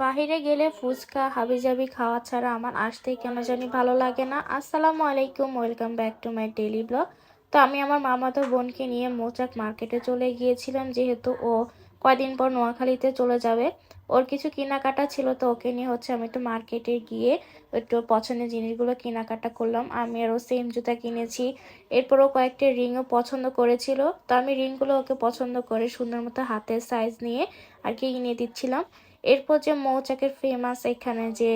বাহিরে গেলে ফুচকা, হাবিজাবি খাওয়া ছাড়া আমার আসতেই কেন জানি ভালো লাগে না। আসসালামু আলাইকুম, welcome back to my daily blog. তো আমি আমার মামাতো বোনকে নিয়ে মোচাক মার্কেটে চলে গিয়েছিলাম, যেহেতু ও কয়দিন পর নোয়াখালীতে চলে যাবে। ওর কিছু কেনাকাটা ছিল, তো ওকে নিয়ে হচ্ছে আমি একটু মার্কেটে গিয়ে একটু পছন্দের জিনিসগুলো কেনাকাটা করলাম। আমি আরও সেম জুতা কিনেছি। এরপরও কয়েকটি রিংও পছন্দ করেছিল। তো আমি রিংগুলো ওকে পছন্দ করে সুন্দর মতো হাতের সাইজ নিয়ে আর কি কিনে দিচ্ছিলাম। এরপর যে মৌচাকের ফেমাস এখানে যে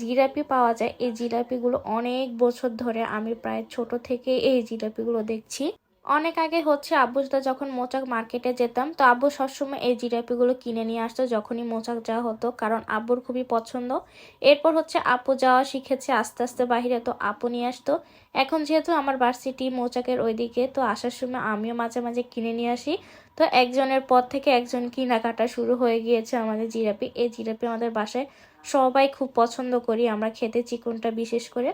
জিলাপি পাওয়া যায়, এই জিলাপিগুলো অনেক বছর ধরে আমি প্রায় ছোট থেকে এই জিলাপিগুলো দেখছি। অনেক আগে হচ্ছে আব্বু সাথে যখন মোচাক মার্কেটে যেতাম, তো আব্বু সবসময় এই জিলাপিগুলো কিনে নিয়ে আসতো যখনই মোচাক যাওয়া হতো, কারণ আব্বুর খুবই পছন্দ। এরপর হচ্ছে আপু যাওয়া শিখেছে আস্তে আস্তে বাহিরে, তো আপু নিয়ে আসতো। এখন যেহেতু আমার ভার্সিটি মৌচাকের ওইদিকে, তো আসার সময় আমিও মাঝে মাঝে কিনে নিয়ে আসি। তো একজনের পর থেকে একজন কেনাকাটা শুরু হয়ে গিয়েছে আমাদের জিলাপি। এই জিলাপি আমাদের বাসায় সবাই খুব পছন্দ করি, আমরা খেতে চিকনটা বিশেষ করে।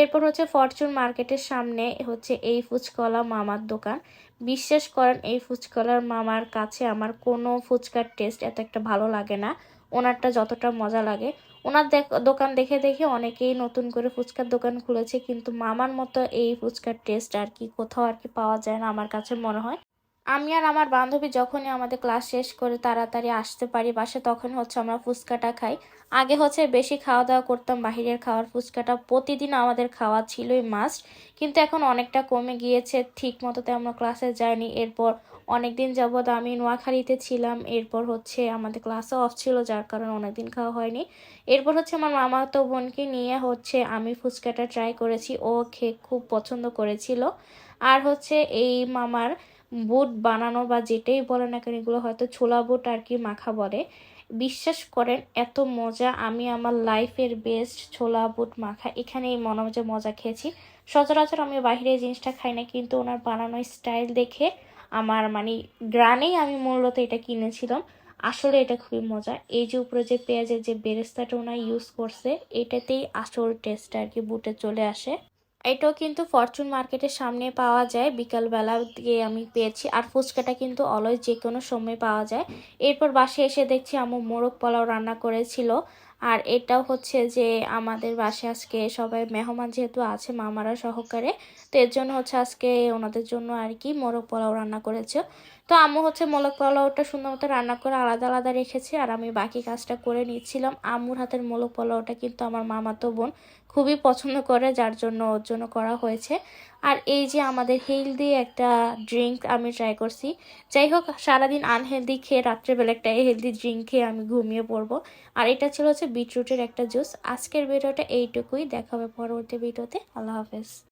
এরপর হচ্ছে ফরচুন মার্কেটের সামনে হচ্ছে এই ফুচকলা মামার দোকান। বিশ্বাস করেন, এই ফুচকলার মামার কাছে আমার কোনো ফুচকার টেস্ট এত একটা ভালো লাগে না। ওনারটা যতটা মজা লাগে। ওনার দোকান দেখে দেখে অনেকেই নতুন করে ফুচকার দোকান খুলেছে, কিন্তু মামার মতো এই ফুচকার টেস্ট আর কি কোথাও আর কি পাওয়া যায় না আমার কাছে মনে হয়। আমি আর আমার বান্ধবী যখনই আমাদের ক্লাস শেষ করে তাড়াতাড়ি আসতে পারি বাসে তখন হচ্ছে আমরা ফুচকাটা খাই। আগে হচ্ছে বেশি খাওয়া দাওয়া করতাম, বাহিরের খাওয়ার ফুচকাটা প্রতিদিন আমাদের খাওয়া ছিলই মাস্ট কিন্তু এখন অনেকটা কমে গিয়েছে ঠিক মতোতে আমরা ক্লাসে যাইনি এরপর অনেক দিন যাবৎ আমি নোয়াখালীতে ছিলাম, এরপর হচ্ছে আমাদের ক্লাসও অফ ছিল, যার কারণে অনেকদিন খাওয়া হয়নি। এরপর হচ্ছে আমার মামা তো বোনকে নিয়ে হচ্ছে আমি ফুচকাটা ট্রাই করেছি, ও খেয়ে খুব পছন্দ করেছিল। আর হচ্ছে এই মামার বুট বানানো বা যেটাই বলে না কেন, এগুলো হয়তো ছোলা বুট আর কি মাখা বলে। বিশ্বাস করেন, এত মজা আমি আমার লাইফের বেস্ট ছোলা বুট মাখা, এখানেই মনে হচ্ছে মজা খেয়েছি। সচরাচর আমি বাইরে জিনিসটা খাই না, কিন্তু ওনার বানানো স্টাইল দেখে আমার মানে গ্রানেই আমি মূলত এটা কিনেছিলাম। আসলে এটা খুবই মজা। এই যে উপরে যে পেঁয়াজের যে বেরেস্তাটা ওনার ইউজ করছে, এটাতেই আসল টেস্ট আর কি বুটে চলে আসে। এটাও কিন্তু ফরচুন মার্কেটের সামনে পাওয়া যায়। বিকালবেলা দিয়ে আমি পেয়েছি। আর ফুচকাটা কিন্তু অলওয়েজ যে কোনো সময় পাওয়া যায়। এরপর বাসে এসে দেখছি আমার মোরগ পোলাও রান্না করেছিল। আর এটাও হচ্ছে যে আমাদের বাসে আজকে সবাই মেহমান যেহেতু আছে, মামারা সহকারে, তো এর জন্য হচ্ছে আজকে ওনাদের জন্য আর কি মোরগ পোলাও রান্না করেছে। তো আম্মু হচ্ছে মোরগ পোলাওটা সুন্দর মতো রান্না করে আলাদা আলাদা রেখেছে। আর আমি বাকি কাজটা করে নিচ্ছিলাম। আম্মুর হাতের মোরগ পোলাওটা কিন্তু আমার মামাতো বোন খুবই পছন্দ করে, যার জন্য ওর জন্য করা হয়েছে। আর এই যে আমাদের হেলদি একটা ড্রিঙ্ক আমি ট্রাই করছি। যাই হোক, সারাদিন আনহেলদি খেয়ে রাত্রেবেলা একটা হেলদি ড্রিঙ্ক খেয়ে আমি ঘুমিয়ে পড়ব। আর এটা ছিল হচ্ছে বিটরুটের একটা জুস। আজকের ভিডিওটা এইটুকুই। দেখাবে পরবর্তী ভিডিওতে। আল্লাহ হাফেজ।